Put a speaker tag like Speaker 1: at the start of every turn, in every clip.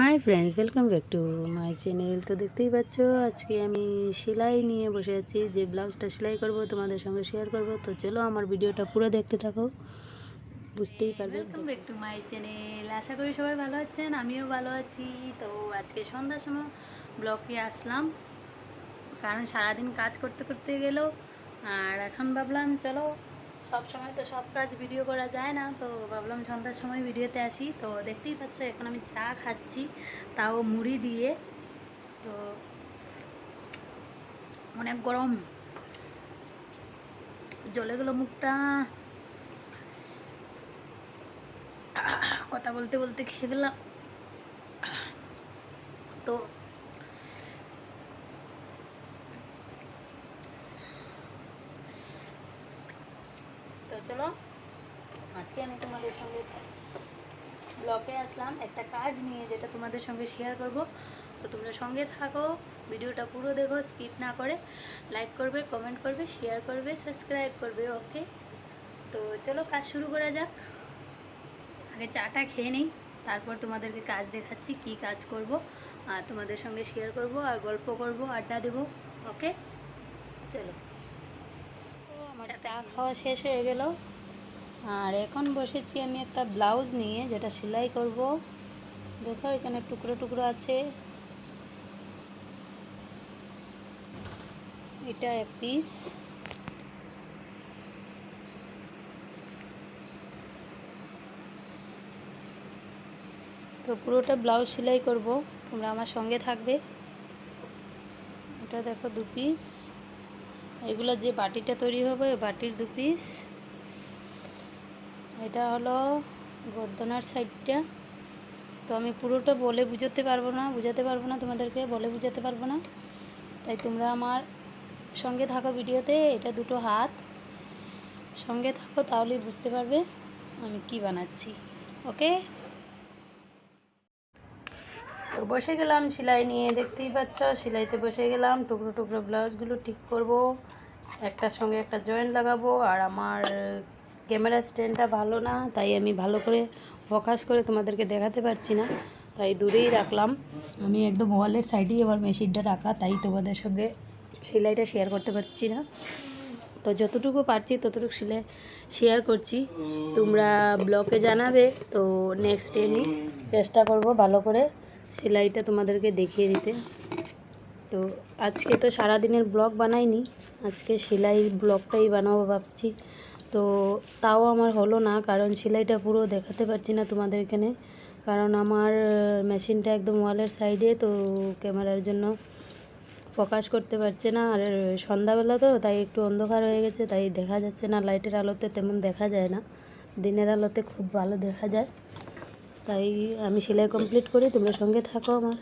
Speaker 1: Hi friends welcome back to my channel তো দেখতেই পাচ্ছ, আজকে আমি সেলাই নিয়ে বসে আছি। যে ব্লাউজটা সেলাই করব, তোমাদের সঙ্গে শেয়ার করব। তো চলো আমার ভিডিওটা পুরো দেখতে থাকো। বুঝতেই পারবে।
Speaker 2: Welcome back to my channel আশা করি সবাই ভালো আছেন, আমিও ভালো আছি। তো আজকে সন্ধ্যার সময় ব্লকে আসলাম। কারণ সারাদিন কাজ করতে করতে গেল। আর এখন ভাবলাম, চলো সব সময় তো সব কাজ ভিডিও করা যায় না, তো ভাবলাম সন্ধ্যার সময় ভিডিওতে আসি। তো দেখতেই পাচ্ছ, এখন আমি চা খাচ্ছি, তাও মুড়ি দিয়ে। তো অনেক গরম। জলে গেলো মুখটা। কথা বলতে বলতে খেয়ে তো চলো। আজকে আমি তোমাদের সঙ্গে ব্লগে আসলাম। একটা কাজ নিয়ে যেটা তোমাদের সঙ্গে শেয়ার করব। তো তোমরা সঙ্গে থাকো, ভিডিওটা পুরো দেখো স্কিপ না করে লাইক করবে কমেন্ট করবে শেয়ার করবে সাবস্ক্রাইব করবে ওকে তো চলো কাজ শুরু করা যাক। আগে চাটা খেয়ে নিই, তারপর তোমাদেরকে কাজ দেখাচ্ছি, কি কাজ করব, আর তোমাদের সঙ্গে শেয়ার করব, আর গল্প করব, আড্ডা দেবো ওকে চলো।
Speaker 1: চা খাওয়া শেষ হয়ে গেল। আর এখন বসেছি আমি একটা ব্লাউজ নিয়ে, যেটা সেলাই করব। দেখো, এখানে টুকরো টুকরো আছে। এটা এক পিস তো পুরোটা ব্লাউজ সেলাই করব। তোমরা আমার সঙ্গে থাকবে। এটা দেখো দু পিস এগুলো যে বাটিটা তৈরি হবে বাটির দু পিস এটা হলো গর্দনার সাইডটা। তো আমি পুরোটা বলে বুঝাতে পারব না, বুঝাতে পারব না তোমাদেরকে, বলে বুঝাতে পারব না। তাই তোমরা আমার সঙ্গে থাকো ভিডিওতে, এটা দুটো হাত। সঙ্গে থাকো, তাহলেই বুঝতে পারবে আমি কি বানাচ্ছি। ওকে? তো বসে গেলাম, সেলাই নিয়ে, দেখতেই পাচ্ছ, সেলাইতে বসে গেলাম, টুকরো টুকরো ব্লাউজগুলো ঠিক করব। একটার সঙ্গে একটা জয়েন্ট লাগাবো আর আমার ক্যামেরা স্ট্যান্ডটা ভালো না, তাই আমি ভালো করে ফোকাস করে তোমাদেরকে দেখাতে পারছি না। তাই দূরেই রাখলাম। আমি একদম ওয়ালের সাইডেই আমার মেশিনটা রাখা, তাই তোমাদের সঙ্গে সেলাইটা শেয়ার করতে পারছি না। তো যতটুকু পারছি ততটুকু সেলাই শেয়ার করছি। তোমরা ব্লগে জানাবে, তো নেক্সট আমি চেষ্টা করব ভালো করে সেলাইটা তোমাদেরকে দেখিয়ে দিতে। তো আজকে তো সারা দিনের ব্লগ বানাইনি, আজকে সেলাই ব্লগটাই বানাবো ভাবছি। তো তাও আমার হলো না, কারণ সেলাইটা পুরো দেখাতে পারছি না তোমাদের এখানে, কারণ আমার মেশিনটা একদম ওয়ালের সাইডে, তো ক্যামেরার জন্য প্রকাশ করতে পারছে না। আর সন্ধ্যাবেলা তো, তাই একটু অন্ধকার হয়ে গেছে, তাই দেখা যাচ্ছে না, লাইটের আলোতে তেমন দেখা যায় না। দিনের আলোতে খুব ভালো দেখা যায়। তাই আমি সেলাই কমপ্লিট করি, তোমরা সঙ্গে থাকো আমার।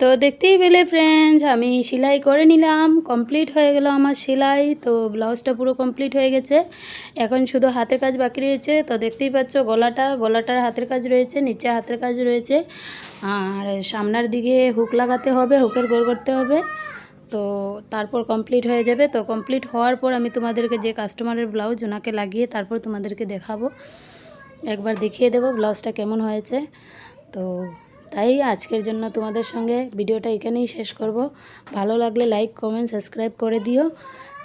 Speaker 1: তো দেখতেই পেলে ফ্রেন্ডস আমি সেলাই করে নিলাম কমপ্লিট হয়ে গেল আমার সেলাই। তো ব্লাউজটা পুরো কমপ্লিট হয়ে গেছে। এখন শুধু হাতের কাজ বাকি রয়েছে। তো দেখতেই পাচ্ছ গলাটা, গলাটার হাতের কাজ রয়েছে, নিচে হাতের কাজ রয়েছে। আর সামনের দিকে হুক লাগাতে হবে হুকের গোল করতে হবে। তো তারপর কমপ্লিট হয়ে যাবে। তো কমপ্লিট হওয়ার পর আমি তোমাদেরকে যে কাস্টমারের ব্লাউজ ওনাকে লাগিয়ে তারপর তোমাদেরকে দেখাবো। একবার দেখিয়ে দেবো ব্লাউজটা কেমন হয়েছে। তো তাই আজকের জন্য তোমাদের সঙ্গে ভিডিওটা এখানেই শেষ করব। ভালো লাগলে লাইক কমেন্ট সাবস্ক্রাইব করে দিও।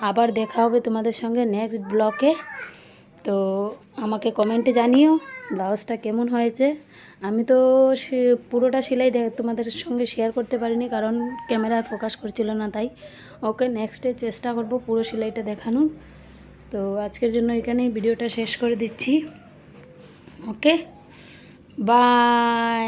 Speaker 1: আবার দেখা হবে তোমাদের সঙ্গে নেক্সট ব্লকে তো আমাকে কমেন্টে জানিও ব্লাউজটা কেমন হয়েছে। আমি তো পুরোটা সেলাই তোমাদের সঙ্গে শেয়ার করতে পারিনি কারণ ক্যামেরায় ফোকাস করছিল না তাই। ওকে নেক্সটে চেষ্টা করব পুরো সেলাইটা দেখানোর। তো আজকের জন্য এখানেই ভিডিওটা শেষ করে দিচ্ছি। ওকে? বাই